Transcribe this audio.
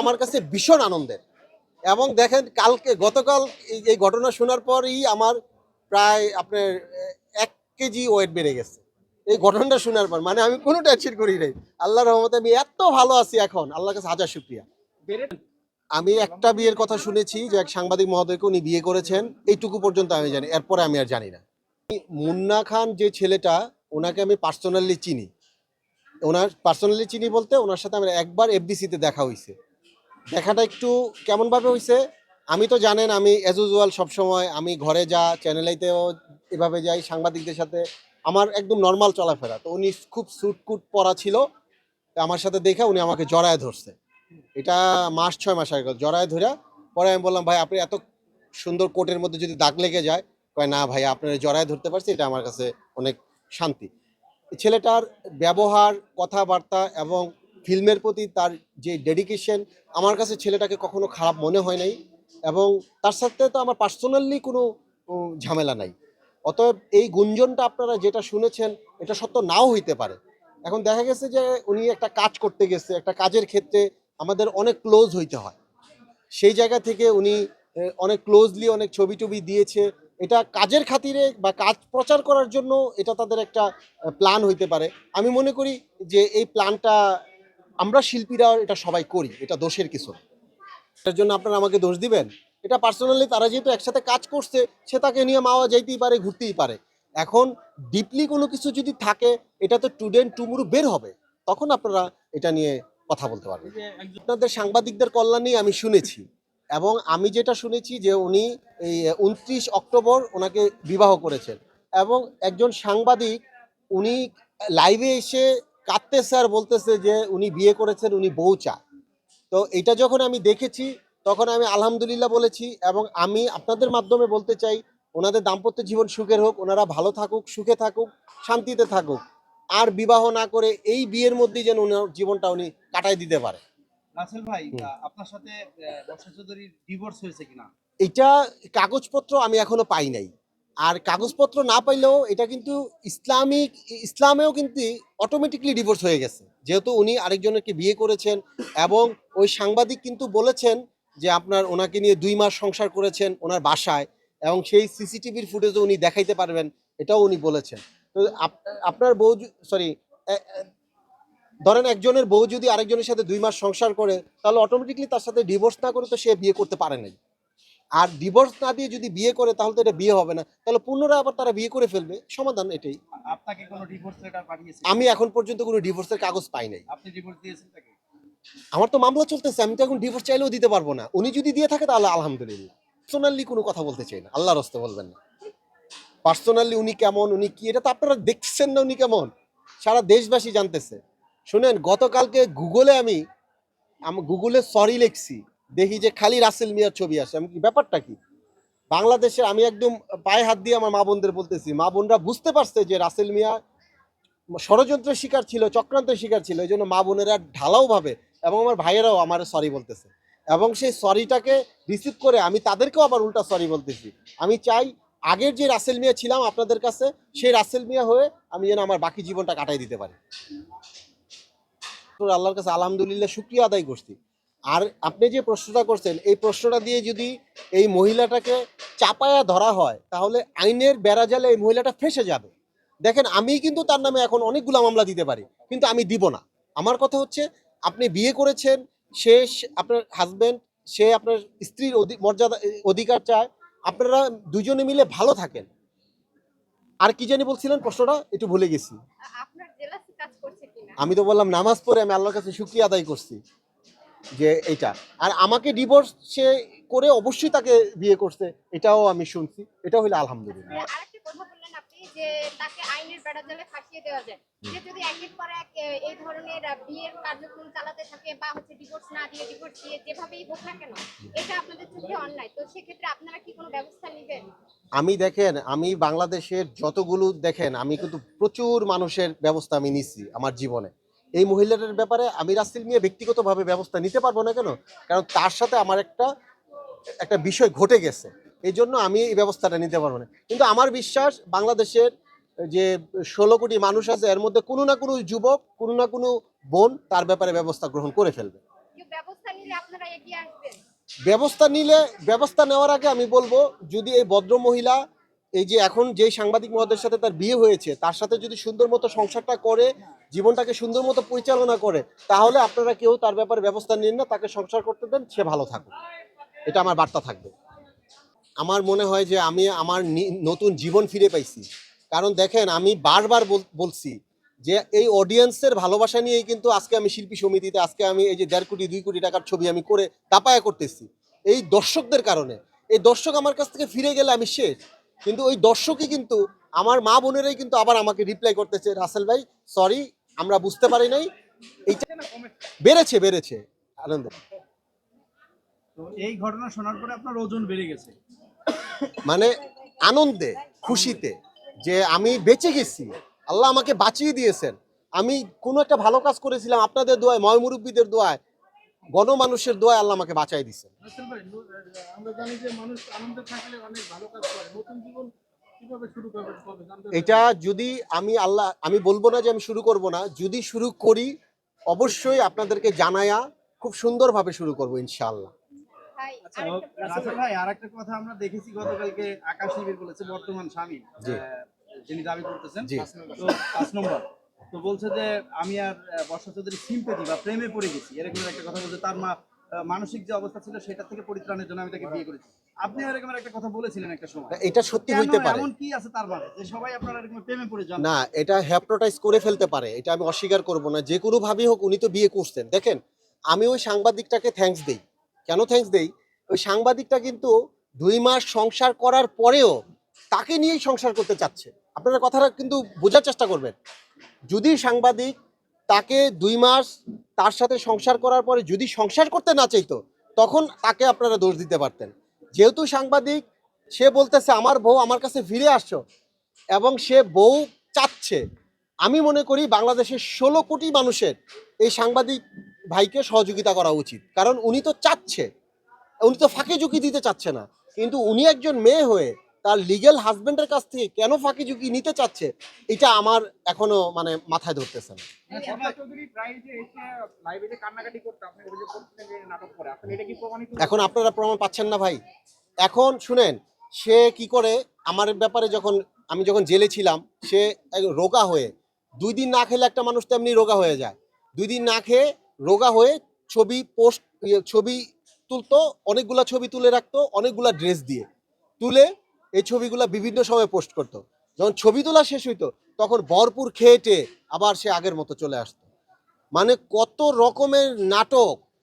আমার কাছে ভীষণ আনন্দের। এবং দেখেন, কালকে, গতকাল এই- ঘটনা শোনার পরই আমার প্রায় আপনার এক কেজি ওয়েট বেড়ে গেছে। এই ঘটনাটা শোনার পর মানে আমি কোনো টেনশন করি নাই। আল্লাহ রহমতে আমি এত ভালো আছি এখন, আল্লাহর কাছে হাজার শুক্রিয়া। আমি একটা বিয়ের কথা শুনেছি যে এক সাংবাদিক মহোদয়কে উনি বিয়ে করেছেন, এইটুকু পর্যন্ত আমি জানি, এরপরে আমি আর জানি না। মুন্না খান যে ছেলেটা, ওনাকে আমি পার্সোনালি চিনি। ওনার পার্সোনালি চিনি বলতে ওনার সাথে আমার একবার এফডিসিতে দেখা হয়েছে দেখাটা একটু কেমনভাবে হয়েছে আমি তো জানেন, আমি অ্যাজ ইউজুয়াল সবসময় আমি ঘরে যা চ্যানেলাইতেও এভাবে যাই, সাংবাদিকদের সাথে। আমার একদম নর্মাল চলাফেরা। তো উনি খুব সুটকুট পরা ছিল। আমার সাথে দেখে উনি আমাকে জড়ায় ধরছে। এটা মাস ছয় মাস আগে, জড়ায় ধরে পরে আমি বললাম, ভাই, আপনি এত সুন্দর কোটের মধ্যে যদি দাগ লেগে যায়? কয়, না ভাই, আপনার জড়ায় ধরতে পারছি, এটা আমার কাছে অনেক শান্তি। ছেলেটার ব্যবহার, কথাবার্তা এবং ফিল্মের প্রতি তার যে ডেডিকেশন আমার কাছে ছেলেটাকে কখনো খারাপ মনে হয় নাই এবং তার সাথে তো আমার পার্সোনালি কোনো ঝামেলা নাই। অতএব এই গুঞ্জনটা আপনারা যেটা শুনেছেন, এটা সত্য নাও হইতে পারে। এখন দেখা গেছে যে উনি একটা কাজ করতে গেছে, একটা কাজের ক্ষেত্রে আমাদের অনেক ক্লোজ হইতে হয়। সেই জায়গা থেকে উনি অনেক ক্লোজলি অনেক ছবি টবি দিয়েছে। এটা কাজের খাতিরে বা কাজ প্রচার করার জন্য এটা তাদের একটা প্ল্যান হইতে পারে। আমি মনে করি যে এই প্ল্যানটা আমরা শিল্পীরা এটা সবাই করি, এটা দোষের কিছু এটার জন্য আপনারা আমাকে দোষ দিবেন? এটা পার্সোনালি তারা যেহেতু একসাথে কাজ করছে, সে তাকে নিয়ে মাওয়া যাইতেই পারে, ঘুরতেই পারে। এখন ডিপলি কোনো কিছু যদি থাকে, এটা তো টুডে টুমুরু বের হবে। তখন আপনারা এটা নিয়ে কথা বলতে পারবেন। আপনাদের সাংবাদিকদের কল্যাণেই আমি শুনেছি। এবং আমি যেটা শুনেছি যে উনি এই উনত্রিশ অক্টোবর ওনাকে বিবাহ করেছেন। এবং একজন সাংবাদিক, উনি লাইভে এসে কাঁদতেছে স্যার বলতেছে যে উনি বিয়ে করেছেন উনি বউ চায় তো এটা যখন আমি দেখেছি তখন আমি আলহামদুলিল্লাহ বলেছি এবং আমি আপনাদের মাধ্যমে বলতে চাই ওনাদের দাম্পত্য জীবন সুখের হোক ওনারা ভালো থাকুক সুখে থাকুক শান্তিতে থাকুক। আর বিবাহ না করে এই বিয়ের মধ্যেই যেন ওনার জীবনটা উনি কাটাই দিতে পারে। রাসেল ভাই হুম। আপনার সাথে বর্ষা চৌধুরীর ডিভোর্স হয়েছে কিনা? এটা কাগজপত্র আমি এখনও পাই নাই। আর কাগজপত্র না পাইলেও এটা কিন্তু ইসলামিক, ইসলামেও কিন্তু অটোমেটিকলি ডিভোর্স হয়ে গেছে। যেহেতু উনি আরেকজনকে বিয়ে করেছেন এবং ওই সাংবাদিক কিন্তু বলেছেন যে আপনার ওনাকে নিয়ে দুই মাস সংসার করেছেন ওনার বাসায় এবং সেই সিসিটিভির ফুটেজও উনি দেখাইতে পারবেন, এটাও উনি বলেছেন। তো আপনার বউ সরি ধরেন একজনের বউ যদি আরেকজনের সাথে দুই মাস সংসার করে, তাহলে অটোমেটিকলি তার সাথে ডিভোর্স না করে তো সে বিয়ে করতে পারে নাই। আর ডিভোর্স না দিয়ে যদি বিয়ে করে তাহলে তো এটা বিয়ে হবে না। তাহলে পুনরায় আবার তারা বিয়ে করে ফেলবে। সমাধান এটাই। আপনাকে কোনো ডিভোর্স লেটার পাঠিয়েছে? আমি এখন পর্যন্ত কোনো ডিভোর্সের কাগজ পাই নাই। আপনি ডিভোর্স দিয়েছেন তাকে? আমার তো মামলা চলতেছে আমি তো এখন ডিভোর্স চাইলেও দিতে পারব না। উনি যদি দিয়ে থাকে তাহলে আলহামদুলিল্লাহ। পার্সোনালি কোনো কথা বলতে চাই না। আল্লাহর রস্তে বলবেন না। পার্সোনালি উনি কেমন উনি কি এটা তো আপনারা দেখছেন না উনি কেমন। সারা দেশবাসী জানতেছে। শুনেন গতকালকে গুগলে আমি আমি গুগলে সরি লিখছি। দেখি যে খালি রাসেল মিয়ার ছবি আসে। আমি কি, ব্যাপারটা কি? বাংলাদেশে আমি একদম পায়ে হাত দিয়ে আমার মা বোনদের বলতেছি, মা বোনরা বুঝতে পারছে যে রাসেল মিয়া ষড়যন্ত্রের শিকার ছিল, চক্রান্তের শিকার ছিল এই জন্য মা বোনেরা ঢালাও ভাবে এবং আমার ভাইয়েরাও আমার সরি বলতেছে। এবং সেই সরিটাকে রিসিভ করে আমি তাদেরকেও আবার উল্টা সরি বলতেছি। আমি চাই আগের যে রাসেল মিয়া ছিলাম আপনাদের কাছে, সেই রাসেল মিয়া হয়ে আমি যেন আমার বাকি জীবনটা কাটাই দিতে পারি। আল্লাহর কাছে আলহামদুলিল্লাহ শুক্রিয়া আদায় করছি। আর আপনি যে প্রশ্নটা করছেন এই প্রশ্নটা দিয়ে যদি এই মহিলাটাকে চাপায়া ধরা হয় তাহলে আইনের বেড়াজালে এই মহিলাটা ফেসে যাবে। দেখেন আমি কিন্তু তার নামে এখন অনেকগুলো মামলা দিতে পারি কিন্তু আমি দিব না। আমার কথা হচ্ছে আপনি বিয়ে করেছেন সে আপনার হাজবেন্ড সে আপনার স্ত্রীর মর্যাদা অধিকার চায় আপনারা দুজনে মিলে ভালো থাকেন। আর কি জানি বলছিলেন প্রশ্নটা? একটু ভুলে গেছি। আমি তো বললাম নামাজ পড়ে আমি আল্লাহর কাছে শুক্রিয়া আদায় করছি। যে এটা। আর আমাকে ডিভোর্স সে করে অবশ্যই তাকে বিয়ে করছে এটাও আমি শুনছি। এটা হইলে আলহামদুলিল্লাহ। আরেকটি কথা বললেন আপনি যে তাকে আইনের বেড়াজালে ফাঁসিয়ে দেওয়া যায়। সে যদি একের পর এক এই ধরনের বিয়ের কার্যক্রম চালাতে থাকে বা হচ্ছে ডিভোর্স না দিয়ে ডিভোর্স দিয়ে যেভাবেই হোক না কেন এটা আপনাদের চোখে অন্যায়। তো সেক্ষেত্রে আপনারা কি কোনো ব্যবস্থা নেবেন? আমি দেখেন আমি বাংলাদেশের যতগুলো দেখেন আমি কিন্তু প্রচুর মানুষের ব্যবস্থা আমি নিছি আমার জীবনে। এই মহিলাটার ব্যাপারে আমি রাসেল নিয়ে ব্যক্তিগতভাবে ব্যবস্থা নিতে পারব না কেন? কারণ তার সাথে আমার একটা একটা বিষয় ঘটে গেছে। এই জন্য আমি এই ব্যবস্থাটা নিতে পারব না। কিন্তু আমার বিশ্বাস বাংলাদেশের যে ষোলো কোটি মানুষ আছে এর মধ্যে কোনো না কোনো যুবক কোনো না কোনো বোন তার ব্যাপারে ব্যবস্থা গ্রহণ করে ফেলবে। ব্যবস্থা নিলে ব্যবস্থা নেওয়ার আগে আমি বলব যদি এই ভদ্র মহিলা এই যে এখন যে সাংবাদিক মহোদয়ের সাথে তার বিয়ে হয়েছে, তার সাথে যদি সুন্দর মতো সংসারটা করে, জীবনটাকে সুন্দর মতো পরিচালনা করে, তাহলে আপনারা কেউ তার ব্যাপারে ব্যবস্থা নিন না, তাকে সংসার করতে দেন, সে ভালো থাকুক। এটা আমার বার্তা থাকবে। আমার মনে হয় যে আমি আমার নতুন জীবন ফিরে পাইছি। কারণ দেখেন, আমি বারবার বল- বলছি যে এই অডিয়েন্সের ভালোবাসা নিয়েই কিন্তু আজকে আমি শিল্পী সমিতিতে, আজকে আমি এই যে দেড় কোটি, দুই কোটি টাকার ছবি আমি করে তাপায়া করতেছি। এই দর্শকদের কারণে। এই দর্শক আমার কাছ থেকে ফিরে গেলে আমি শেষ। কিন্তু ওই দর্শকই কিন্তু আমার মা বোনেরাই কিন্তু আবার আমাকে রিপ্লাই করতেছে রাসেল ভাই সরি আমরা বুঝতে পারি নাই। এইটা বেড়েছে বেড়েছে আনন্দ। এই ঘটনা শোনার পরে আপনার ওজন বেড়ে গেছে। মানে আনন্দে খুশিতে যে আমি বেঁচে গেছি। আল্লাহ আমাকে বাঁচিয়ে দিয়েছেন। আমি কোনো একটা ভালো কাজ করেছিলাম আপনাদের দোয়ায় ময়মুরব্বীদের দোয়ায় গণমানুষের দোয়ায় আল্লাহ আমাকে বাঁচাই চাই। এটা যদি আমি আল্লাহ আমি বলব না যে আমি শুরু করব না যদি শুরু করি অবশ্যই আপনাদেরকে জানায়া খুব সুন্দরভাবে শুরু করব ইনশাআল্লাহ। ভাই আচ্ছা ভাই আর একটা কথা আমরা দেখেছি গতকালকে আকাশ বলেছে বর্তমান স্বামী যিনি দাবি করতেছেন পাঁচ নম্বর তো বলছে যে আমি আর বর্ষা চৌধুরী সিম্পেথি বা প্রেমে পড়ে গেছি। এরকম একটা কথা বলছে তার মা মানসিক যে অবস্থা ছিল সেটা থেকে পরিত্রাণের জন্য আমি তাকে বিয়ে করেছি। আপনি এরকম একটা কথা বলেছিলেন একটা সময়। এটা সত্যি হইতে পারে। এমন কি আছে তার মাঝে যে সবাই আপনারা এরকম প্রেমে পড়ে যান। না এটা হ্যাপটোটাইজ করে ফেলতে পারে এটা আমি অস্বীকার করব না। যে কোনো ভাবেই হোক উনি তো বিয়ে করছেন। দেখেন আমি ওই সাংবাদিকটাকে থ্যাঙ্কস দেই। কেন থ্যাঙ্কস দেই? ওই সাংবাদিকটা কিন্তু দুই মাস সংসার করার পরেও তাকে নিয়েই সংসার করতে চাচ্ছে। আপনারা কথাটা কিন্তু বোঝার চেষ্টা করবেন। যদি সাংবাদিক তাকে দুই মাস তার সাথে সংসার করার পরে যদি সংসার করতে না চাইতো, তখন তাকে আপনারা দোষ দিতে পারতেন। যেহেতু সাংবাদিক, সে বলতেছে, আমার বউ আমার কাছে ফিরে আসছো এবং সে বউ চাচ্ছে। আমি মনে করি বাংলাদেশের ষোলো কোটি মানুষের এই সাংবাদিক ভাইকে সহযোগিতা করা উচিত। কারণ উনি তো চাচ্ছে। উনি তো ফাঁকে ঝুঁকি দিতে চাচ্ছে না। কিন্তু উনি একজন মেয়ে হয়ে তার লিগেল হাজবেন্ডের কাছ থেকে কেন ফাঁকি ঝুঁকি নিতে চাচ্ছে এটা আমার এখনও মানে মাথায় ধরতেছে না। বর্ষা চৌধুরী প্রায় যে এসে লাইভে যে কান্নাকাটি করতো আপনি অভিযোগ করছিলেন যে নাটক করে আপনি এটা কি প্রমাণিত এখন আপনারা প্রমাণ পাচ্ছেন না ভাই। এখন শুনেন সে কি করে আমার ব্যাপারে যখন আমি যখন জেলে ছিলাম সে এক রোগা হয়ে দুই দিন না খেলে একটা মানুষ তেমনি রোগা হয়ে যায়। দুই দিন না খেয়ে রোগা হয়ে ছবি পোস্ট ছবি তুলতো অনেকগুলা ছবি তুলে রাখতো অনেকগুলা ড্রেস দিয়ে। তুলে এই ছবিগুলো বিভিন্ন সময় পোস্ট করত। যখন ছবি তোলা শেষ হইতো, তখন ভরপুর খেয়েটে আবার সে আগের মতো চলে আসতো মানে কত রকমের নাটক